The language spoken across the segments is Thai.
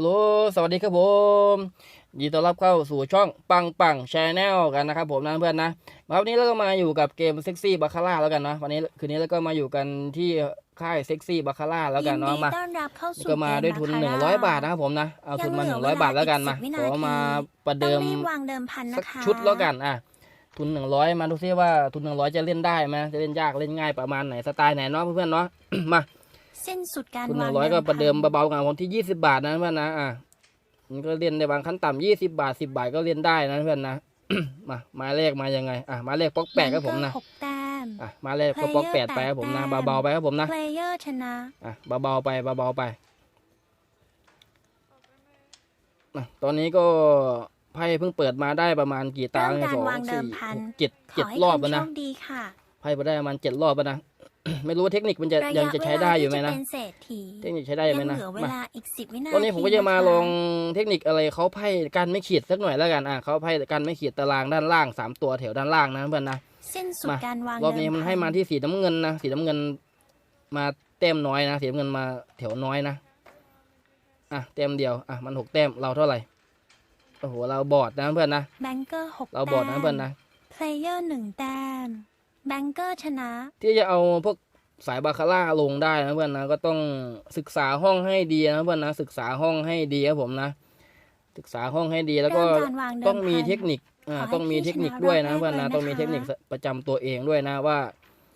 ฮัลโหล สวัสดีครับผมยินดีต้อนรับเข้าสู่ช่องปังปังชาแนลกันนะครับผมนะเพื่อนนะมาวันนี้เราก็มาอยู่กับเกมเซ็กซี่บาคาร่าแล้วกันเนาะวันนี้คืนนี้เราก็มาอยู่กันที่ค่ายเซ็กซี่บาคาร่าแล้วกันเนาะมายิดีต้อนรับเข้าสู่ก็มาด้วยทุนเกม100บาทนะครับผมนะเอาทุนมา100บาทแล้วกันมาขอมาประต้เดิองมรีบวางเดิมพันสันะกคะชุดแล้วกันอะทุน100มาดูซิว่าทุน100จะเล่นได้ไหมจะเล่นยากเล่นง่ายประมาณไหนสไตล์ไหนเนาะเพื่อนๆเนาะมา สิ้นสุดการทุนหวานึ่งงร้อยก็ประเดิมพันเบาๆกันผมที่ยี่สิบาทนะเพื่อนนะอะมันก็เล่นในบางขั้นต่ำยี่สิบาทสิบาทก็เล่นได้นะเพื่อนนะ มามาเลขมายังไง อะมาเลขป๊อกแปดครับผมนะหกแต้ม อะมาเลขก็ป๊อกแปดไปครับผมนะเบาๆไปครับผมนะ เพลเยอร์ชนะ อะเบาๆไปเบาๆไปอะตอนนี้ก็ไพ่เพิ่งเปิดมาได้ประมาณกี่ตาเริ่มเนี่ยการสองวางเดิสี่มพันหกเจ็ดขเจ็อดให้รอบคุแล้วณโชนะ คดีค่ะ ไพ่ไปได้ประมาณเจ็ดรอบแล้วนะ ไม่รู้ว่าเทคนิคมันจะระยังยะจะเวใช้ลาได้อยู่ที่ไหมจะนะเป็นเศรษฐีเทคนิคใช้ได้อยู่ไหมยังนะเหลือเวมาลาอีกสิบวินาทีตอนนี้ผมก็จะมาคลองเทคนิคอะไรเขาไพ่กันไม่ขีดสักหน่อยแล้วกันอะเขาไพ่กันไม่ขีดตารางด้านล่างสามตัวแถวด้านล่างนะเพื่อนนะสิ้นสุดมาการวางรอบนี้เดิมันพัให้มาที่สีน้ำเงินนะสีน้ำเงิน มาแต้มน้อยนะสีน้ำเงินมาแถวน้อยนะอะแต้มเดียวอะมันหกแต้มเราเท่าไหร่โอ้โหเราบอดนะเพื่อนนะแบงเกอร์หกเราบอดนะเพื่อนนะเพลเยอร์หนึ่งแต้ม แบงเกอร์ชนะ ที่จะเอาพวกสายบาคาร่าลงได้นะเพื่อนนะก็ต้องศึกษาห้องให้ดีนะเพื่อนนะศึกษาห้องให้ดีครับผมนะ ศึกษาห้องให้ดีแล้วก็เริ่มการวางเดิมต้องมีพันเทคนิคอ่าขอให้ต้องมีพี่เทคนิคชนะด้วยนะรอบแรกเพื่อนนะเลยต้องมีนะคะเทคนิคประจำตัวเองด้วยนะว่า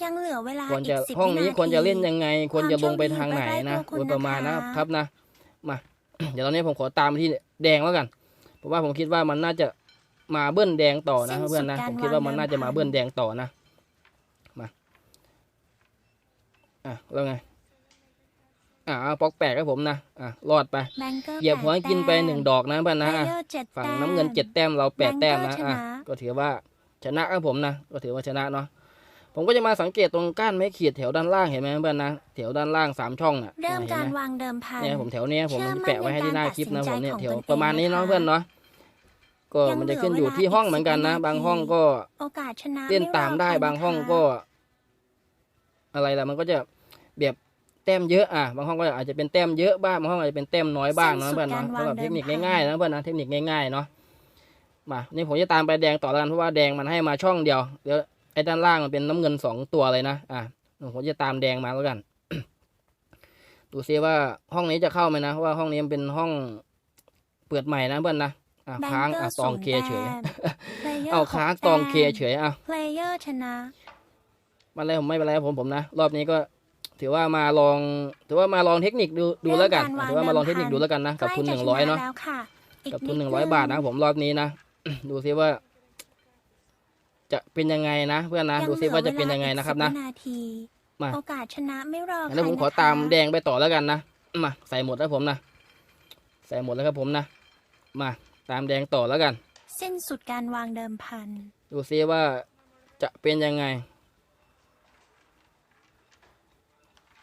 ยังเหลือเวลาควรจะอีกสิบห้องนี้วิาควรจะเล่นทียังไง ควรจะลงไปความโชคดีทางไหนนะอยู่ใกล้ๆตัวคุณโดยประมาณนะนะคะครับนะมาเดี๋ยวตอนนี้ผมขอตามไปที่แดงแล้วกัน เพราะว่าผมคิดว่ามันน่าจะมาเบิ้ลแดงต่อนะสิ้นสุดเพื่อนนะการผมคิดว่ามันวางเดิมน่าจะมาพันเบิ้ลแดงต่อนะมา อะแล้วไง อะเอาปอกแปดครับผมนะอะรอดไปแบงเกอร์เหยียบหัวแปดกินไปแต้มหนึ่งดอกนะเพื่อนนะเพลอะเยอร์เจ็ดฝั่งแต้มน้ำเงินเจ็ดแต้มเราแปดแต้มนะแบงเกอร์อะชนะก็ถือว่าชนะครับผมนะ ก็ถือว่าชนะเนาะผมก็จะมาสังเกตตรงก้านไม้ขีดแถวด้านล่างเห็นไหมเพื่อนนะแถวด้านล่างสามช่องน่ะเริ่มห็นการไหวางเดิมพันเนี่ยผมแถวเนี้ยผมเชื่อมั่นแปะไว้ให้ที่หน้าคลิปนะในผการมเนี่ยตัดแถสิวนใจประมาณนี้เนาะของตนเองเพื่อนเนาะก็ยังมันจะเหลือขึ้นอยู่เวลาที่ห้องอีกเหมือนกันนะสิบวินาทีบางห้องก็โอกาสชนะเล่นไม่ตามได้รอดบางห้องนะคะก็ อะไรล่ะมันก็จะ แบบแต้มเยอะอะบางห้องก็อาจจะเป็นแต้มเยอะบ้างบางห้องอาจจะเป็นแต้มน้อยบ้างเนาะเพื่อนเนาะสำหรับเทคนิคง่ายๆนะเพื่อนนะเทคนิคง่ายๆเนาะมานี่ผมจะตามไปแดงต่อแล้วกันเพราะว่าแดงมันให้มาช่องเดียวเดี๋ยวไอ้ด้านล่างมันเป็นน้ำเงินสองตัวเลยนะอะผมจะตามแดงมาแล้วกัน ดูซิว่าห้องนี้จะเข้าไหมนะเพราะว่าห้องนี้มันเป็นห้องเปิดใหม่นะเพื่อนนะอะแบงค้างเกออะร์ตองเคศูนย์เฉยแต้ม Player เอาหกค้างแต้มตองเคเฉยอะเพลเยอร์ชนะไมันอะไรผมไม่เป็นไรผมผมนะรอบนี้ก็ ถือว่ามาลองถือว่ามาลองเทคนิคดูดูแล้วกันเริ่มการวางถือว่ามาลองเทคนิคเดิมพันดูแล้วกันนะกับทุนใกหล้นึ่งจะร้อยชเนาะแล้วค่ะอีกับทุนดหนึ่งร้อยบาทนะผมรอบนี้นะดูซิว่า จะเป็นยังไงนะ เพื่อนนะยังดูซิเหลือว่าจะเป็นวลยังไงอีกนะครับสินะวินาทีมาโอกาสชนะไม่รอใครแล้วผมขอนะคะตามแดงไปต่อแล้วกันนะมาใส่หมดแล้วผมนะใส่หมดแล้วครับผมนะมาตามแดงต่อแล้วกัน สิ้นสุดการวางเดิมพันดูซิว่าจะเป็นยังไง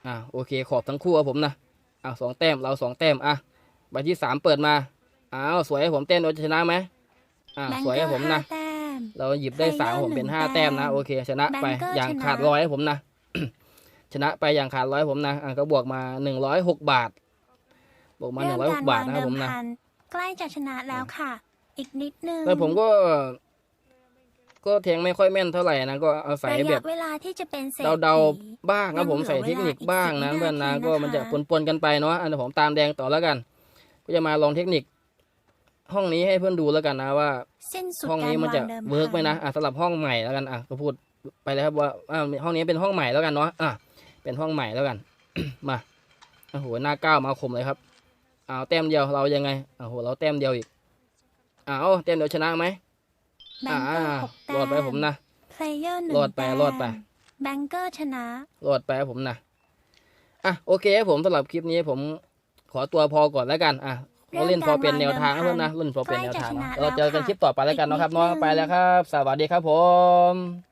อ่าโอเคขอบทั้งคู่ครับผมนะอ่าสองแต้มเราสองแต้มอะใบที่สามเปิดมาอ้าวสวยให้ผมแต้มเราจะชนะไหมอ่าแบงสวยเกอให้ร์ผมห้านะแต้มเราหยิบได้สาม Player ผมเป็นหนึ่งห้าแต้แต้มมนะโอเคชนะไปแบงเกอร์อย่างชนะขาดร้อยให้ผมนะ ชนะไปอย่างขาดร้อยผมนะอ่าก็บวกมาหนึ่งร้อยหกบาท บวกมาหนึ่งร้อยหกบาทนะครับผมนะเมกรวางเดิพัใกล้จะชนะแล้วค่ะ อีกนิดนึงแล้วผมก็ ก็แทงไม่ค่อยแม่นเท่าไหร่นะก็อาศัยระแบยะบเวลาที่จะเป็นเศรษฐีเดาๆบ้างนะผมยังเหลือใส่เทคนิคบ้างนะเวลาอีกเพื่อนนะสิบวินาทีก็มันจะนะคะปนๆกันไปเนาะอันนี้ผมตามแดงต่อแล้วกัน ก็จะมาลองเทคนิค ห้องนี้ให้เพื่อนดูแล้วกันนะว่าสิ้นสุดห้องการนี้มันวางจะเดิมเวิร์กไหมพันะอะสำหรับห้องใหม่แล้วกันอะก็พูดไปเลยครับว่าอ่าห้องนี้เป็นห้องใหม่แล้วกันเนาะอะเป็นห้องใหม่แล้วกัน มาโอ้โหหน้าก้าวมาคมเลยครับเอาแต้มเดียวเรายังไงโอ้โหเราแต้มเดียวอีกเอาแต้มเดียวชนะไหม แบอ่างเกอร์หกแต้มรอดไปผมนะเพลเยอร์หนึ่งรอดไปแต้มรอดไป แบงเกอร์ชนะรอดไปครับผมนะ อะโอเคครับผมสำหรับคลิปนี้ผมขอตัวพอก่อนแล้วกันอะเราเล่นพอเป็นแนวทางนะเพื่อนนะเล่นพอเป็นแนวทางเนาะเราเจอกันคลิปต่อไปแล้วกันเนาะครับเนาะไปแล้วครับ สวัสดีครับผม